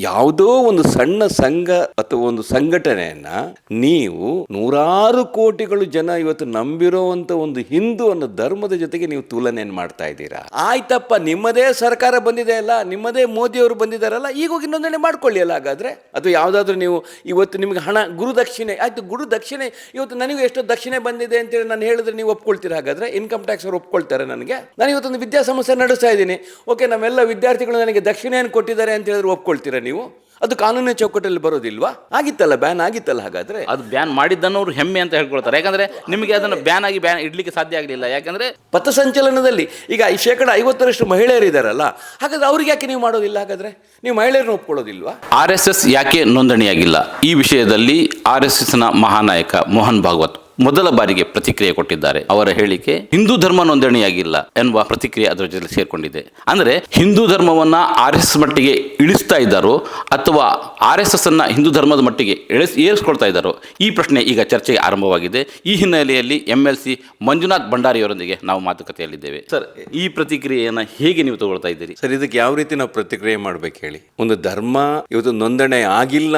ಯಾವುದೋ ಒಂದು ಸಣ್ಣ ಸಂಘ ಅಥವಾ ಒಂದು ಸಂಘಟನೆಯನ್ನ ನೀವು ನೂರಾರು ಕೋಟಿಗಳು ಜನ ಇವತ್ತು ನಂಬಿರುವಂತ ಒಂದು ಹಿಂದೂ ಅನ್ನೋ ಧರ್ಮದ ಜೊತೆಗೆ ನೀವು ತುಲನೆಯನ್ನು ಮಾಡ್ತಾ ಇದ್ದೀರಾ? ಆಯ್ತಪ್ಪ, ನಿಮ್ಮದೇ ಸರ್ಕಾರ ಬಂದಿದೆ ಅಲ್ಲ, ನಿಮ್ಮದೇ ಮೋದಿಯವರು ಬಂದಿದ್ದಾರಲ್ಲ, ಈಗ ಹೋಗಿ ನೋಂದಣಿ ಮಾಡ್ಕೊಳ್ಳಿ ಅಲ್ಲ ಹಾಗಾದ್ರೆ? ಅಥವಾ ಯಾವುದಾದ್ರೂ ನೀವು ಇವತ್ತು ನಿಮಗೆ ಹಣ, ಗುರು ದಕ್ಷಿಣೆ, ಆಯ್ತು ಗುರು ದಕ್ಷಿಣೆ, ಇವತ್ತು ನನಗೂ ಎಷ್ಟು ದಕ್ಷಿಣೆ ಬಂದಿದೆ ಅಂತೇಳಿ ನಾನು ಹೇಳಿದ್ರೆ ನೀವು ಒಪ್ಕೊಳ್ತೀರಾ ಹಾಗಾದ್ರೆ? ಇನ್ಕಮ್ ಟ್ಯಾಕ್ಸ್ ಅವ್ರು ಒಪ್ಕೊಳ್ತಾರೆ ನನಗೆ. ನಾನು ಇವತ್ತೊಂದು ವಿದ್ಯಾಸಂಸ್ಥೆ ನಡೆಸ್ತಾ ಇದ್ದೀನಿ. ಓಕೆ ನಮ್ಮೆಲ್ಲ ವಿದ್ಯಾರ್ಥಿಗಳು ನನಗೆ ದಕ್ಷಿಣೆಯನ್ನು ಕೊಟ್ಟಿದ್ದಾರೆ ಅಂತ ಹೇಳಿದ್ರೆ ಒಪ್ಕೊಳ್ತೀರಾ ನೀವು? ಅದು ಕಾನೂನಿನ ಚೌಕಟ್ಟಲ್ಲಿ ಬರೋದಿಲ್ವಾ? ಆಗಿತ್ತಲ್ಲ ಬ್ಯಾನ್ ಆಗಿತ್ತಲ್ಲ ಹಾಗಾದ್ರೆ? ಅದು ಬ್ಯಾನ್ ಮಾಡಿದ್ದನ್ನು ಅವರು ಹೆಮ್ಮೆ ಅಂತ ಹೇಳ್ಕೊಳ್ತಾರೆ. ಯಾಕಂದ್ರೆ ನಿಮಗೆ ಅದನ್ನು ಬ್ಯಾನ್ ಆಗಿ ಬ್ಯಾನ್ ಇಡ್ಲಿಕ್ಕೆ ಸಾಧ್ಯ ಆಗಲಿಲ್ಲ. ಯಾಕಂದ್ರೆ ಪಥಸಂಚಲನದಲ್ಲಿ ಈಗ ಈ ಶೇಕಡ ಐವತ್ತರಷ್ಟು ಮಹಿಳೆಯರು ಇದಾರಲ್ಲ ಹಾಗಾದ್ರೆ ಅವ್ರಿಗೆ ಯಾಕೆ ನೀವು ಮಾಡೋದಿಲ್ಲ ಹಾಗಾದ್ರೆ? ನೀವು ಮಹಿಳೆಯರನ್ನು ಒಪ್ಕೊಳ್ಳೋದಿಲ್ವಾ? ಆರ್ ಎಸ್ ಎಸ್ ಯಾಕೆ ನೋಂದಣಿಯಾಗಿಲ್ಲ? ಈ ವಿಷಯದಲ್ಲಿ ಆರ್ ಎಸ್ ಎಸ್ನ ಮಹಾನಾಯಕ ಮೋಹನ್ ಭಾಗವತ್ ಮೊದಲ ಬಾರಿಗೆ ಪ್ರತಿಕ್ರಿಯೆ ಕೊಟ್ಟಿದ್ದಾರೆ. ಅವರ ಹೇಳಿಕೆ, ಹಿಂದೂ ಧರ್ಮ ನೋಂದಣಿಯಾಗಿಲ್ಲ ಎನ್ನುವ ಪ್ರತಿಕ್ರಿಯೆ ಅದರ ಜೊತೆ ಸೇರಿಕೊಂಡಿದೆ. ಅಂದರೆ, ಹಿಂದೂ ಧರ್ಮವನ್ನ ಆರ್ ಎಸ್ ಮಟ್ಟಿಗೆ ಇಳಿಸ್ತಾ ಇದ್ದಾರೋ, ಅಥವಾ ಆರ್ ಎಸ್ ಎಸ್ ಅನ್ನ ಹಿಂದೂ ಧರ್ಮದ ಮಟ್ಟಿಗೆ ಇಳಿಸ್ ಏರಿಸ್ಕೊಳ್ತಾ ಇದ್ದಾರೋ, ಈ ಪ್ರಶ್ನೆ ಈಗ ಚರ್ಚೆಗೆ ಆರಂಭವಾಗಿದೆ. ಈ ಹಿನ್ನೆಲೆಯಲ್ಲಿ ಎಂ ಎಲ್ ಸಿ ಮಂಜುನಾಥ್ ಭಂಡಾರಿಯವರೊಂದಿಗೆ ನಾವು ಮಾತುಕತೆಯಲ್ಲಿದ್ದೇವೆ. ಸರ್, ಈ ಪ್ರತಿಕ್ರಿಯೆಯನ್ನು ಹೇಗೆ ನೀವು ತಗೊಳ್ತಾ ಇದ್ದೀರಿ? ಸರ್, ಇದಕ್ಕೆ ಯಾವ ರೀತಿ ನಾವು ಪ್ರತಿಕ್ರಿಯೆ ಮಾಡ್ಬೇಕು ಹೇಳಿ? ಒಂದು ಧರ್ಮ ಇವತ್ತು ನೋಂದಣಿ ಆಗಿಲ್ಲ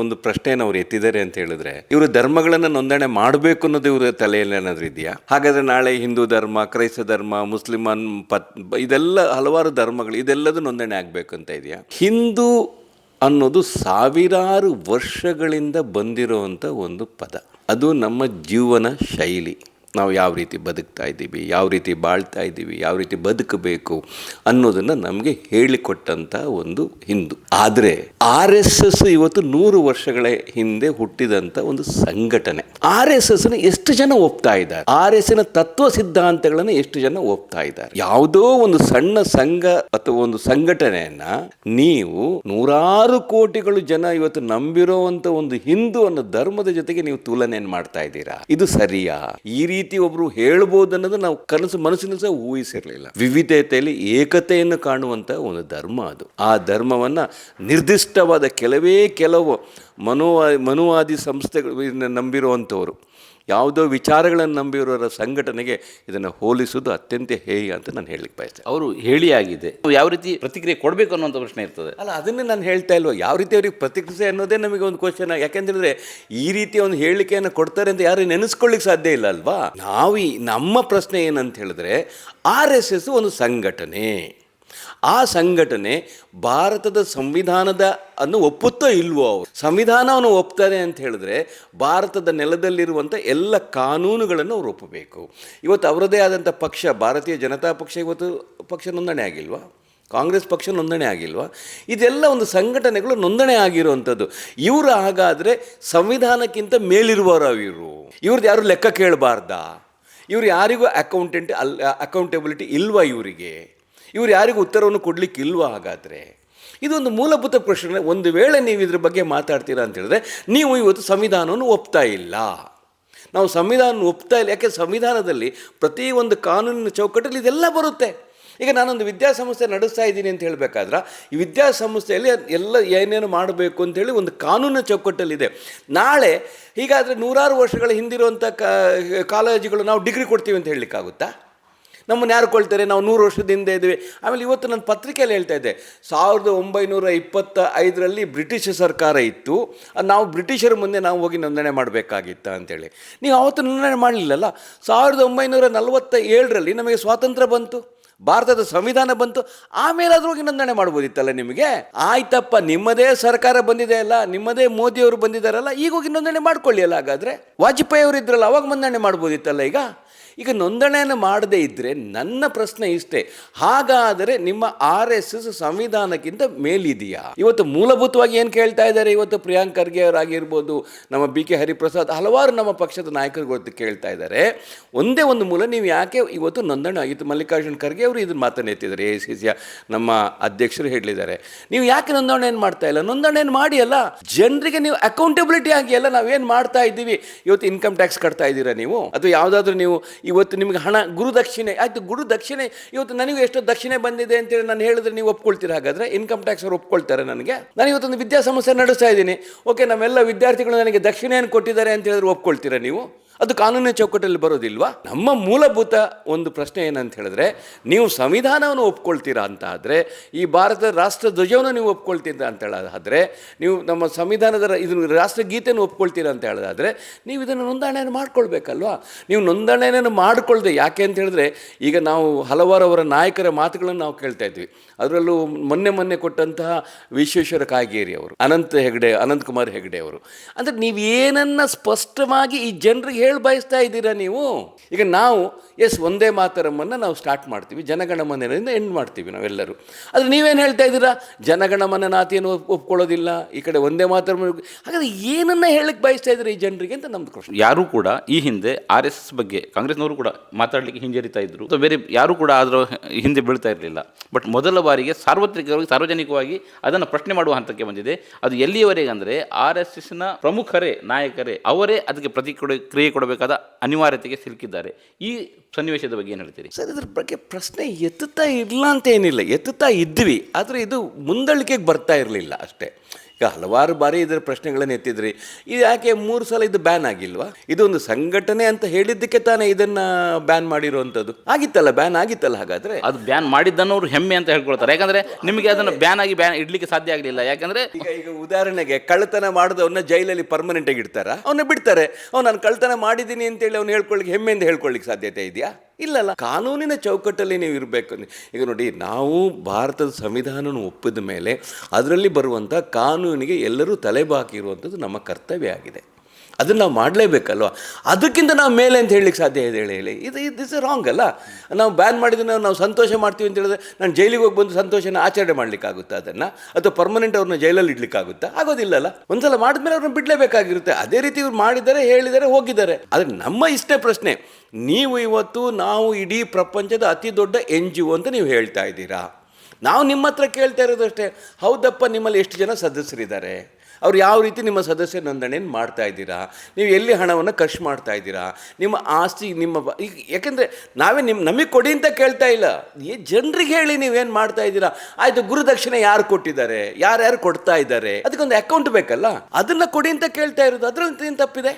ಒಂದು ಪ್ರಶ್ನೆಯನ್ನು ಅವ್ರು ಎತ್ತಿದ್ದಾರೆ ಅಂತ ಹೇಳಿದ್ರೆ, ಇವರು ಧರ್ಮಗಳನ್ನು ನೋಂದಣಿ ಮಾಡಬೇಕು ಅನ್ನೋದು ಇವರ ತಲೆಯಲ್ಲಿ ಏನಾದರೂ ಇದೆಯಾ? ಹಾಗಾದ್ರೆ ನಾಳೆ ಹಿಂದೂ ಧರ್ಮ, ಕ್ರೈಸ್ತ ಧರ್ಮ, ಮುಸ್ಲಿಮನ್ ಪತ್, ಇದೆಲ್ಲ ಹಲವಾರು ಧರ್ಮಗಳು, ಇದೆಲ್ಲದೂ ನೋಂದಣಿ ಆಗಬೇಕು ಅಂತ ಇದೆಯಾ? ಹಿಂದೂ ಅನ್ನೋದು ಸಾವಿರಾರು ವರ್ಷಗಳಿಂದ ಬಂದಿರುವಂಥ ಒಂದು ಪದ. ಅದು ನಮ್ಮ ಜೀವನ ಶೈಲಿ. ನಾವು ಯಾವ ರೀತಿ ಬದುಕ್ತಾ ಇದ್ದೀವಿ, ಯಾವ ರೀತಿ ಬಾಳ್ತಾ ಇದ್ದೀವಿ, ಯಾವ ರೀತಿ ಬದುಕಬೇಕು ಅನ್ನೋದನ್ನು ನಮಗೆ ಹೇಳಿಕೊಟ್ಟಂಥ ಒಂದು ಹಿಂದೂ. ಆದರೆ ಆರ್ ಎಸ್ ಎಸ್ ಇವತ್ತು ನೂರು ವರ್ಷಗಳ ಹಿಂದೆ ಹುಟ್ಟಿದಂಥ ಒಂದು ಸಂಘಟನೆ. ಆರ್ ಎಸ್ ಎಸ್ನ ಎಷ್ಟು ಜನ ಒಪ್ತಾ ಇದ್ದಾರೆ? ಆರ್ ಎಸ್ನ ತತ್ವ ಸಿದ್ಧಾಂತಗಳನ್ನು ಎಷ್ಟು ಜನ ಒಪ್ತಾ ಇದ್ದಾರೆ? ಯಾವುದೋ ಒಂದು ಸಣ್ಣ ಸಂಘ ಅಥವಾ ಒಂದು ಸಂಘಟನೆಯನ್ನ ನೀವು ನೂರಾರು ಕೋಟಿಗಳು ಜನ ಇವತ್ತು ನಂಬಿರೋವಂತ ಒಂದು ಹಿಂದೂ ಅನ್ನೋ ಧರ್ಮದ ಜೊತೆಗೆ ನೀವು ತುಲನೆಯನ್ನು ಮಾಡ್ತಾ ಇದ್ದೀರಾ? ಇದು ಸರಿಯಾ? ಈ ರೀತಿ ಒಬ್ರು ಹೇಳ್ಬೋದು ಅನ್ನೋದು ನಾವು ಕನಸು ಮನಸ್ಸಿನಲ್ಲಿ ಸಹ ಊಹಿಸಿರ್ಲಿಲ್ಲ. ವಿವಿಧತೆಯಲ್ಲಿ ಏಕತೆಯನ್ನು ಕಾಣುವಂತ ಒಂದು ಧರ್ಮ ಅದು. ಆ ಧರ್ಮವನ್ನ ನಿರ್ದಿಷ್ಟವಾದ ಕೆಲವೇ ಕೆಲವು ಮನೋವಾ ಮನುವಾದಿ ಸಂಸ್ಥೆಗಳು ನಂಬಿರುವಂಥವರು. ಯಾವುದೋ ವಿಚಾರಗಳನ್ನು ನಂಬಿರೋರ ಸಂಘಟನೆಗೆ ಇದನ್ನು ಹೋಲಿಸುವುದು ಅತ್ಯಂತ ಹೇಯ ಅಂತ ನಾನು ಹೇಳಲಿಕ್ಕೆ ಬಯಸ್ತೇನೆ. ಅವರು ಹೇಳಿ ಆಗಿದೆ ಯಾವ ರೀತಿ ಪ್ರತಿಕ್ರಿಯೆ ಕೊಡಬೇಕು ಅನ್ನೋಂಥ ಪ್ರಶ್ನೆ ಇರ್ತದೆ. ಅಲ್ಲ ಅದನ್ನೇ ನಾನು ಹೇಳ್ತಾ ಇಲ್ವ? ಯಾವ ರೀತಿ ಅವ್ರಿಗೆ ಪ್ರತಿಕ್ರಿಯೆ ಅನ್ನೋದೇ ನಮಗೆ ಒಂದು ಕ್ವಶನ್ ಯಾಕೆಂತಂದರೆ ಈ ರೀತಿ ಒಂದು ಹೇಳಿಕೆಯನ್ನು ಕೊಡ್ತಾರೆ ಅಂತ ಯಾರು ನೆನೆಸ್ಕೊಳ್ಳಿಕ್ಕೆ ಸಾಧ್ಯ ಇಲ್ಲ ಅಲ್ವಾ? ನಾವು ಈ ನಮ್ಮ ಪ್ರಶ್ನೆ ಏನಂತ ಹೇಳಿದ್ರೆ ಆರ್ ಎಸ್ ಎಸ್ ಒಂದು ಸಂಘಟನೆ. ಆ ಸಂಘಟನೆ ಭಾರತದ ಸಂವಿಧಾನದ ಅನ್ನು ಒಪ್ಪುತ್ತೋ ಇಲ್ವೋ ಅವರು? ಸಂವಿಧಾನವನ್ನು ಒಪ್ತಾರೆ ಅಂತ ಹೇಳಿದ್ರೆ ಭಾರತದ ನೆಲದಲ್ಲಿರುವಂಥ ಎಲ್ಲ ಕಾನೂನುಗಳನ್ನು ಅವರು ಒಪ್ಪಬೇಕು. ಇವತ್ತು ಅವರದೇ ಆದಂಥ ಪಕ್ಷ, ಭಾರತೀಯ ಜನತಾ ಪಕ್ಷ ಇವತ್ತು ಪಕ್ಷ ನೋಂದಣಿ ಆಗಿಲ್ವಾ? ಕಾಂಗ್ರೆಸ್ ಪಕ್ಷ ನೋಂದಣಿ ಆಗಿಲ್ವಾ? ಇದೆಲ್ಲ ಒಂದು ಸಂಘಟನೆಗಳು ನೋಂದಣಿ ಆಗಿರುವಂಥದ್ದು. ಇವರು ಹಾಗಾದರೆ ಸಂವಿಧಾನಕ್ಕಿಂತ ಮೇಲಿರುವವರು ಇವರು. ಇವ್ರದ್ದು ಯಾರು ಲೆಕ್ಕ ಕೇಳಬಾರ್ದಾ? ಇವ್ರು ಯಾರಿಗೂ ಅಕೌಂಟೆಂಟ್ ಅಲ್ ಅಕೌಂಟೆಬಿಲಿಟಿ ಇಲ್ವಾ ಇವರಿಗೆ? ಇವ್ರು ಯಾರಿಗೂ ಉತ್ತರವನ್ನು ಕೊಡಲಿಕ್ಕೆ ಇಲ್ವಾ ಹಾಗಾದರೆ? ಇದೊಂದು ಮೂಲಭೂತ ಪ್ರಶ್ನೆ. ಒಂದು ವೇಳೆ ನೀವು ಇದ್ರ ಬಗ್ಗೆ ಮಾತಾಡ್ತೀರಾ ಅಂತ ಹೇಳಿದ್ರೆ, ನೀವು ಇವತ್ತು ಸಂವಿಧಾನವನ್ನು ಒಪ್ತಾ ಇಲ್ಲ. ನಾವು ಸಂವಿಧಾನ ಒಪ್ತಾ ಇಲ್ಲ. ಯಾಕೆ? ಸಂವಿಧಾನದಲ್ಲಿ ಪ್ರತಿ ಒಂದು ಕಾನೂನಿನ ಚೌಕಟ್ಟಲ್ಲಿ ಇದೆಲ್ಲ ಬರುತ್ತೆ. ಈಗ ನಾನೊಂದು ವಿದ್ಯಾಸಂಸ್ಥೆ ನಡೆಸ್ತಾ ಇದ್ದೀನಿ ಅಂತ ಹೇಳಬೇಕಾದ್ರೆ, ಈ ವಿದ್ಯಾಸಂಸ್ಥೆಯಲ್ಲಿ ಎಲ್ಲ ಏನೇನು ಮಾಡಬೇಕು ಅಂತೇಳಿ ಒಂದು ಕಾನೂನಿನ ಚೌಕಟ್ಟಲ್ಲಿದೆ ನಾಳೆ ಹೀಗಾದರೆ ನೂರಾರು ವರ್ಷಗಳ ಹಿಂದಿರುವಂಥ ಕಾಲೇಜುಗಳು ನಾವು ಡಿಗ್ರಿ ಕೊಡ್ತೀವಿ ಅಂತ ಹೇಳಲಿಕ್ಕಾಗುತ್ತಾ? ನಮ್ಮನ್ನು ಯಾರು ಕೊಳ್ತಾರೆ ನಾವು ನೂರು ವರ್ಷದ ಹಿಂದೆ ಇದ್ದೀವಿ. ಆಮೇಲೆ ಇವತ್ತು ನಾನು ಪತ್ರಿಕೆಯಲ್ಲಿ ಹೇಳ್ತಾ ಇದ್ದೆ. ಸಾವಿರದ ಒಂಬೈನೂರ ಇಪ್ಪತ್ತ ಐದರಲ್ಲಿ ಬ್ರಿಟಿಷ್ ಸರ್ಕಾರ ಇತ್ತು. ನಾವು ಬ್ರಿಟಿಷರ ಮುಂದೆ ನಾವು ಹೋಗಿ ನೋಂದಣಿ ಮಾಡಬೇಕಾಗಿತ್ತ ಅಂತೇಳಿ. ನೀವು ಅವತ್ತು ನೋಂದಣಿ ಮಾಡಲಿಲ್ಲಲ್ಲ? ಸಾವಿರದ ಒಂಬೈನೂರ ನಲವತ್ತ ಏಳರಲ್ಲಿ ನಮಗೆ ಸ್ವಾತಂತ್ರ್ಯ ಬಂತು. ಭಾರತದ ಸಂವಿಧಾನ ಬಂತು. ಆಮೇಲೆ ಅದ್ರ ಹೋಗಿ ನೋಂದಣಿ ಮಾಡ್ಬೋದಿತ್ತಲ್ಲ ನಿಮಗೆ? ಆಯ್ತಪ್ಪ, ನಿಮ್ಮದೇ ಸರ್ಕಾರ ಬಂದಿದೆ ಅಲ್ಲ? ನಿಮ್ಮದೇ ಮೋದಿಯವರು ಬಂದಿದ್ದಾರಲ್ಲ? ಈಗ ಹೋಗಿ ನೋಂದಣಿ ಮಾಡ್ಕೊಳ್ಳಿ ಅಲ್ಲ ಹಾಗಾದ್ರೆ? ವಾಜಪೇಯಿ ಅವರು ಇದ್ರಲ್ಲ, ಅವಾಗ ನೋಂದಣಿ ಮಾಡ್ಬೋದಿತ್ತಲ್ಲ ಈಗ? ಈಗ ನೋಂದಣಿಯನ್ನು ಮಾಡದೇ ಇದ್ದರೆ ನನ್ನ ಪ್ರಶ್ನೆ ಇಷ್ಟೇ, ಹಾಗಾದರೆ ನಿಮ್ಮ ಆರ್ ಎಸ್ ಎಸ್ ಸಂವಿಧಾನಕ್ಕಿಂತ ಮೇಲಿದೆಯಾ? ಇವತ್ತು ಮೂಲಭೂತವಾಗಿ ಏನು ಕೇಳ್ತಾ ಇದ್ದಾರೆ? ಇವತ್ತು ಪ್ರಿಯಾಂಕ್ ಖರ್ಗೆ ಅವರಾಗಿರ್ಬೋದು, ನಮ್ಮ ಬಿ ಕೆ ಹರಿಪ್ರಸಾದ್, ಹಲವಾರು ನಮ್ಮ ಪಕ್ಷದ ನಾಯಕರು ಇವತ್ತು ಕೇಳ್ತಾ ಇದ್ದಾರೆ. ಒಂದೇ ಒಂದು ಮೂಲ, ನೀವು ಯಾಕೆ ಇವತ್ತು ನೋಂದಣಿ ಆಗಿತ್ತು ಮಲ್ಲಿಕಾರ್ಜುನ್ ಖರ್ಗೆ ಅವರು ಇದನ್ನು ಮಾತನ್ನು ಎತ್ತಿದ್ದಾರೆ. ಎ ಸಿ ಸಿಯ ನಮ್ಮ ಅಧ್ಯಕ್ಷರು ಹೇಳಿದ್ದಾರೆ. ನೀವು ಯಾಕೆ ನೋಂದಣಿಯನ್ನು ಮಾಡ್ತಾ ಇಲ್ಲ? ನೋಂದಣಿಯನ್ನು ಮಾಡಿ ಅಲ್ಲ. ಜನರಿಗೆ ನೀವು ಅಕೌಂಟೆಬಿಲಿಟಿ ಆಗಿ ಎಲ್ಲ ನಾವೇನು ಮಾಡ್ತಾ ಇದ್ದೀವಿ? ಇವತ್ತು ಇನ್ಕಮ್ ಟ್ಯಾಕ್ಸ್ ಕಟ್ತಾ ಇದ್ದೀರಾ ನೀವು? ಅಥವಾ ಯಾವುದಾದ್ರೂ ನೀವು ಇವತ್ತು ನಿಮಗೆ ಹಣ, ಗುರು ದಕ್ಷಿಣೆ, ಆಯಿತು ಗುರು ದಕ್ಷಿಣೆ, ಇವತ್ತು ನನಗೂ ಎಷ್ಟು ದಕ್ಷಿಣೆ ಬಂದಿದೆ ಅಂತೇಳಿ ನಾನು ಹೇಳಿದ್ರೆ ನೀವು ಒಪ್ಕೊಳ್ತೀರಾ ಹಾಗಾದರೆ? ಇನ್ಕಮ್ ಟ್ಯಾಕ್ಸ್ ಅವ್ರು ಒಪ್ಕೊಳ್ತಾರೆ ನನಗೆ. ನಾನು ಇವತ್ತೊಂದು ವಿದ್ಯಾಸಂಸ್ಥೆ ನಡೆಸ್ತಾ ಇದ್ದೀನಿ. ಓಕೆ ನಮ್ಮೆಲ್ಲ ವಿದ್ಯಾರ್ಥಿಗಳು ನನಗೆ ದಕ್ಷಿಣೆಯನ್ನು ಕೊಟ್ಟಿದ್ದಾರೆ ಅಂತ ಹೇಳಿದ್ರೆ ಒಪ್ಕೊಳ್ತೀರಾ ನೀವು? ಅದು ಕಾನೂನಿನ ಚೌಕಟ್ಟಲ್ಲಿ ಬರೋದಿಲ್ವಾ? ನಮ್ಮ ಮೂಲಭೂತ ಒಂದು ಪ್ರಶ್ನೆ ಏನಂತ ಹೇಳಿದ್ರೆ, ನೀವು ಸಂವಿಧಾನವನ್ನು ಒಪ್ಕೊಳ್ತೀರಾ ಅಂತ ಆದರೆ, ಈ ಭಾರತದ ರಾಷ್ಟ್ರ ಧ್ವಜವನ್ನು ನೀವು ಒಪ್ಕೊಳ್ತೀರಾ ಅಂತ ಹೇಳೋದಾದರೆ ನೀವು ನಮ್ಮ ಸಂವಿಧಾನದ ಇದನ್ನು ಇದು ರಾಷ್ಟ್ರಗೀತೆಯನ್ನು ಒಪ್ಕೊಳ್ತೀರಾ ಅಂತ ಹೇಳೋದಾದರೆ, ನೀವು ಇದನ್ನು ನೋಂದಣೆಯನ್ನು ಮಾಡ್ಕೊಳ್ಬೇಕಲ್ವಾ? ನೀವು ನೋಂದಣಿಯನ್ನು ಮಾಡಿಕೊಳ್ಳದೆ ಯಾಕೆ ಅಂತ ಹೇಳಿದ್ರೆ, ಈಗ ನಾವು ಹಲವಾರು ಅವರ ನಾಯಕರ ಮಾತುಗಳನ್ನು ನಾವು ಕೇಳ್ತಾ ಇದ್ವಿ. ಅದರಲ್ಲೂ ಮೊನ್ನೆ ಮೊನ್ನೆ ಕೊಟ್ಟಂತಹ ವಿಶ್ವೇಶ್ವರ ಕಾಗೇರಿ ಅವರು, ಅನಂತ ಹೆಗಡೆ ಅನಂತಕುಮಾರ್ ಹೆಗಡೆ ಅವರು. ಅಂದರೆ ನೀವು ಏನನ್ನ ಸ್ಪಷ್ಟವಾಗಿ ಈ ಜನರಿಗೆ ಹೇಳಿ ಬಯಸ್ತಾ ಇದ್ದೀರಾ ನೀವು? ಈಗ ನಾವು, ಎಸ್, ಒಂದೇ ಮಾತರಮ್ಮನ್ನು ನಾವು ಸ್ಟಾರ್ಟ್ ಮಾಡ್ತೀವಿ. ಜನಗಣಮನದಿಂದ ಎಂಡ್ ಮಾಡ್ತೀವಿ ನಾವೆಲ್ಲರೂ. ಆದರೆ ನೀವೇನು ಹೇಳ್ತಾ ಇದ್ದೀರಾ? ಜನಗಣಮನ ನಾತಿಯನ್ನು ಒಪ್- ಒಪ್ಕೊಳ್ಳೋದಿಲ್ಲ. ಈ ಕಡೆ ಒಂದೇ ಮಾತರಮ್ಮ ಹಾಗಾದ್ರೆ ಏನನ್ನ ಹೇಳಕ್ಕೆ ಬಯಸ್ತಾ ಇದ್ದೀರಾ ಈ ಜನರಿಗೆ ಅಂತ ನಮ್ದು ಪ್ರಶ್ನೆ. ಯಾರು ಕೂಡ ಈ ಹಿಂದೆ ಆರ್ ಎಸ್ ಎಸ್ ಬಗ್ಗೆ, ಕಾಂಗ್ರೆಸ್ನವರು ಕೂಡ ಮಾತಾಡಲಿಕ್ಕೆ ಹಿಂಜರಿತಾ ಇದ್ದರು ಅಥವಾ ಬೇರೆ ಯಾರು ಕೂಡ ಅದರ ಹಿಂದೆ ಬೀಳ್ತಾ ಇರಲಿಲ್ಲ. ಬಟ್ ಮೊದಲ ಬಾರಿಗೆ ಸಾರ್ವತ್ರಿಕವಾಗಿ, ಸಾರ್ವಜನಿಕವಾಗಿ ಅದನ್ನು ಪ್ರಶ್ನೆ ಮಾಡುವ ಹಂತಕ್ಕೆ ಬಂದಿದೆ. ಅದು ಎಲ್ಲಿಯವರೆಗೆ ಅಂದರೆ ಆರ್ ಎಸ್ ಎಸ್ನ ಪ್ರಮುಖರೇ, ನಾಯಕರೇ, ಅವರೇ ಅದಕ್ಕೆ ಪ್ರತಿಕ್ರಿಯೆ ಕ್ರಿಯೆ ಕೊಡಬೇಕಾದ ಅನಿವಾರ್ಯತೆಗೆ ಸಿಲುಕಿದ್ದಾರೆ. ಈ ಸನ್ನಿವೇಶದ ಬಗ್ಗೆ ಏನು ಹೇಳ್ತೀರಿ? ಸರ್, ಇದ್ರ ಬಗ್ಗೆ ಪ್ರಶ್ನೆ ಎತ್ತುತ್ತಾ ಇಲ್ಲ ಅಂತ ಏನಿಲ್ಲ. ಎತ್ತುತ್ತಾ ಇದ್ವಿ ಆದರೆ ಇದು ಮುಂದಳಿಕೆಗೆ ಬರ್ತಾ ಇರಲಿಲ್ಲ ಅಷ್ಟೇ. ಈಗ ಹಲವಾರು ಬಾರಿ ಇದರ ಪ್ರಶ್ನೆಗಳನ್ನು ಎತ್ತಿದ್ರಿ. ಇದು ಯಾಕೆ ಮೂರು ಸಲ ಇದು ಬ್ಯಾನ್ ಆಗಿಲ್ವಾ? ಇದೊಂದು ಸಂಘಟನೆ ಅಂತ ಹೇಳಿದ್ದಕ್ಕೆ ತಾನೇ ಇದನ್ನ ಬ್ಯಾನ್ ಮಾಡಿರುವಂಥದ್ದು ಆಗಿತ್ತಲ್ಲ ಬ್ಯಾನ್ ಆಗಿತ್ತಲ್ಲ ಹಾಗಾದ್ರೆ? ಅದು ಬ್ಯಾನ್ ಮಾಡಿದ್ದನ್ನು ಅವರು ಹೆಮ್ಮೆ ಅಂತ ಹೇಳ್ಕೊಳ್ತಾರೆ. ಯಾಕಂದ್ರೆ ನಿಮಗೆ ಅದನ್ನು ಬ್ಯಾನ್ ಆಗಿ ಬ್ಯಾನ್ ಇಡ್ಲಿಕ್ಕೆ ಸಾಧ್ಯ ಆಗಲಿಲ್ಲ. ಯಾಕಂದ್ರೆ ಈಗ ಈಗ ಉದಾಹರಣೆಗೆ ಕಳ್ಳತನ ಮಾಡಿದವನ್ನ ಜೈಲಲ್ಲಿ ಪರ್ಮನೆಂಟ್ ಆಗಿ ಇಡ್ತಾರ? ಅವನ್ನ ಬಿಡ್ತಾರೆ. ಅವ್ನು ನಾನು ಕಳ್ಳತನ ಮಾಡಿದ್ದೀನಿ ಅಂತೇಳಿ ಅವ್ನು ಹೇಳ್ಕೊಳ್ಳಿಕ್ಕೆ ಹೆಮ್ಮೆಯಿಂದ ಹೇಳ್ಕೊಳ್ಳಿಕ್ಕೆ ಸಾಧ್ಯತೆ ಇದೆಯಾ? ಇಲ್ಲಲ್ಲ, ಕಾನೂನಿನ ಚೌಕಟ್ಟಲ್ಲಿ ನೀವು ಇರಬೇಕು. ಈಗ ನೋಡಿ, ನಾವು ಭಾರತದ ಸಂವಿಧಾನವನ್ನು ಒಪ್ಪಿದ ಮೇಲೆ, ಅದರಲ್ಲಿ ಬರುವಂಥ ಕಾನೂನಿಗೆ ಎಲ್ಲರೂ ತಲೆಬಾಕಿರುವಂಥದ್ದು ನಮ್ಮ ಕರ್ತವ್ಯ ಆಗಿದೆ. ಅದನ್ನು ನಾವು ಮಾಡಲೇಬೇಕಲ್ವ? ಅದಕ್ಕಿಂತ ನಾವು ಮೇಲೆ ಅಂತ ಹೇಳಲಿಕ್ಕೆ ಸಾಧ್ಯ ಇದೆ ಹೇಳಿ ಹೇಳಿ. ಇದು ಇದು ಇಸ್ ರಾಂಗ್ ಅಲ್ಲ? ನಾವು ಬ್ಯಾನ್ ಮಾಡಿದ್ರೆ ನಾವು ಸಂತೋಷ ಮಾಡ್ತೀವಿ ಅಂತ ಹೇಳಿದ್ರೆ ನಾನು ಜೈಲಿಗೆ ಹೋಗಿ ಬಂದು ಸಂತೋಷನ ಆಚರಣೆ ಮಾಡಲಿಕ್ಕಾಗುತ್ತಾ ಅದನ್ನು? ಅಥವಾ ಪರ್ಮನೆಂಟ್ ಅವ್ರನ್ನ ಜೈಲಲ್ಲಿ ಇಡ್ಲಿಕ್ಕಾಗುತ್ತಾ? ಆಗೋದಿಲ್ಲಲ್ಲ. ಒಂದ್ಸಲ ಮಾಡಿದ್ಮೇಲೆ ಅವ್ರನ್ನ ಬಿಡಲೇಬೇಕಾಗಿರುತ್ತೆ. ಅದೇ ರೀತಿ ಇವ್ರು ಮಾಡಿದ್ದಾರೆ, ಹೇಳಿದ್ದಾರೆ, ಹೋಗಿದ್ದಾರೆ. ಆದರೆ ನಮ್ಮ ಇಷ್ಟೇ ಪ್ರಶ್ನೆ, ನೀವು ಇವತ್ತು, ನಾವು ಇಡೀ ಪ್ರಪಂಚದ ಅತಿ ದೊಡ್ಡ ಎನ್ ಜಿ ಒ ಅಂತ ನೀವು ಹೇಳ್ತಾ ಇದ್ದೀರಾ? ನಾವು ನಿಮ್ಮ ಹತ್ರ ಕೇಳ್ತಾ ಇರೋದಷ್ಟೇ ಹೌದಪ್ಪ, ನಿಮ್ಮಲ್ಲಿ ಎಷ್ಟು ಜನ ಸದಸ್ಯರಿದ್ದಾರೆ? ಅವ್ರು ಯಾವ ರೀತಿ ನಿಮ್ಮ ಸದಸ್ಯ ನೋಂದಣಿಯನ್ನು ಮಾಡ್ತಾ ಇದ್ದೀರಾ? ನೀವು ಎಲ್ಲಿ ಹಣವನ್ನು ಖರ್ಚು ಮಾಡ್ತಾ ಇದ್ದೀರಾ? ನಿಮ್ಮ ಆಸ್ತಿ, ನಿಮ್ಮ ಈಗ ಯಾಕೆಂದರೆ ನಾವೇ ನಿಮ್ಮ ನಮಗೆ ಕೊಡಿ ಅಂತ ಕೇಳ್ತಾ ಇಲ್ಲ. ಈ ಜನರಿಗೆ ಹೇಳಿ ನೀವೇನು ಮಾಡ್ತಾ ಇದ್ದೀರಾ? ಆಯಿತು, ಗುರುದಕ್ಷಿಣೆ ಯಾರು ಕೊಟ್ಟಿದ್ದಾರೆ? ಯಾರ್ಯಾರು ಕೊಡ್ತಾ ಇದ್ದಾರೆ? ಅದಕ್ಕೊಂದು ಅಕೌಂಟ್ ಬೇಕಲ್ಲ? ಅದನ್ನು ಕೊಡಿ ಅಂತ ಕೇಳ್ತಾ ಇರೋದು. ಅದರಲ್ಲಿ ಏನು ತಪ್ಪಿದೆ?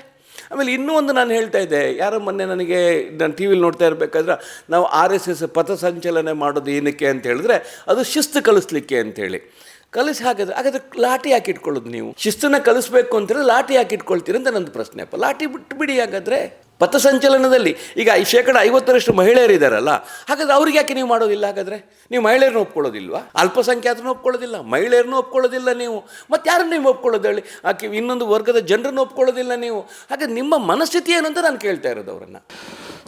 ಆಮೇಲೆ ಇನ್ನೂ ಒಂದು ನಾನು ಹೇಳ್ತಾ ಇದ್ದೆ. ಯಾರೋ ಮೊನ್ನೆ ನನಗೆ ನಾನು ಟಿ ವಿಲಿ ನೋಡ್ತಾ ಇರಬೇಕಾದ್ರೆ ನಾವು ಆರ್ ಎಸ್ ಎಸ್ ಪಥಸಂಚಲನೆ ಮಾಡೋದು ಏನಕ್ಕೆ ಅಂತ ಹೇಳಿದ್ರೆ ಅದು ಶಿಸ್ತು ಕಲಿಸ್ಲಿಕ್ಕೆ ಅಂತೇಳಿ ಕಲಿಸಿ ಹಾಗಾದ್ರೆ ಹಾಗಾದ್ರೆ ಲಾಠಿ ಯಾಕೆ ಇಟ್ಕೊಳ್ಳೋದು ನೀವು? ಶಿಸ್ತನ್ನ ಕಲಿಸ್ಬೇಕು ಅಂತೇಳಿ ಲಾಠಿ ಯಾಕೆ ಇಟ್ಕೊಳ್ತೀರಿ ಅಂತ ನಂದು ಪ್ರಶ್ನೆ. ಅಪ್ಪ, ಲಾಠಿ ಬಿಟ್ಟು ಬಿಡಿ ಹಾಗಾದ್ರೆ. ಪಥಸಂಚಲನದಲ್ಲಿ, ಈಗ ಈ ಶೇಕಡ ಐವತ್ತರಷ್ಟು ಮಹಿಳೆಯರು ಇದ್ದಾರಲ್ಲ ಹಾಗಾದ್ರೆ ಅವ್ರಿಗೆ ಯಾಕೆ ನೀವು ಮಾಡೋದಿಲ್ಲ ಹಾಗಾದ್ರೆ? ನೀವು ಮಹಿಳೆಯರನ್ನ ಒಪ್ಕೊಳ್ಳೋದಿಲ್ವಾ? ಅಲ್ಪಸಂಖ್ಯಾತರನ್ನ ಒಪ್ಕೊಳ್ಳೋದಿಲ್ಲ, ಮಹಿಳೆಯರನ್ನು ಒಪ್ಕೊಳ್ಳೋದಿಲ್ಲ ನೀವು. ಮತ್ತೆ ಯಾರನ್ನು ನೀವು ಒಪ್ಕೊಳ್ಳೋದು ಹೇಳಿ? ಆಕೆ ಇನ್ನೊಂದು ವರ್ಗದ ಜನರನ್ನು ಒಪ್ಕೊಳ್ಳೋದಿಲ್ಲ ನೀವು. ಹಾಗೆ ನಿಮ್ಮ ಮನಸ್ಥಿತಿ ಏನು ಅಂತ ನಾನು ಕೇಳ್ತಾ ಇರೋದು ಅವರನ್ನು.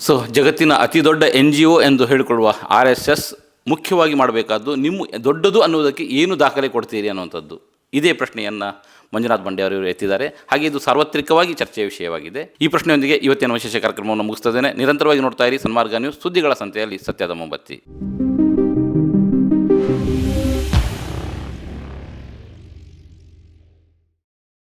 ಸೊ ಜಗತ್ತಿನ ಅತಿ ದೊಡ್ಡ ಎನ್ ಜಿ ಒ ಎಂದು ಹೇಳಿಕೊಳ್ಳುವ ಆರ್ ಎಸ್ ಎಸ್ ಮುಖ್ಯವಾಗಿ ಮಾಡಬೇಕಾದ್ದು ನಿಮ್ಮ ದೊಡ್ಡದು ಅನ್ನುವುದಕ್ಕೆ ಏನು ದಾಖಲೆ ಕೊಡ್ತೀರಿ ಅನ್ನುವಂಥದ್ದು. ಇದೇ ಪ್ರಶ್ನೆಯನ್ನು ಮಂಜುನಾಥ್ ಬಂಡೆ ಅವರು ಎತ್ತಿದ್ದಾರೆ. ಹಾಗೆ ಇದು ಸಾರ್ವತ್ರಿಕವಾಗಿ ಚರ್ಚೆಯ ವಿಷಯವಾಗಿದೆ. ಈ ಪ್ರಶ್ನೆಯೊಂದಿಗೆ ಇವತ್ತಿನ ವಿಶೇಷ ಕಾರ್ಯಕ್ರಮವನ್ನು ಮುಗಿಸ್ತದೇನೆ ನಿರಂತರವಾಗಿ ನೋಡ್ತಾ ಇರಿ ಸನ್ಮಾರ್ಗ ನ್ಯೂಸ್ ಸುದ್ದಿಗಳ ಸಂತೆಯಲ್ಲಿ ಸತ್ಯದ ಮೊಂಬತ್ತಿ.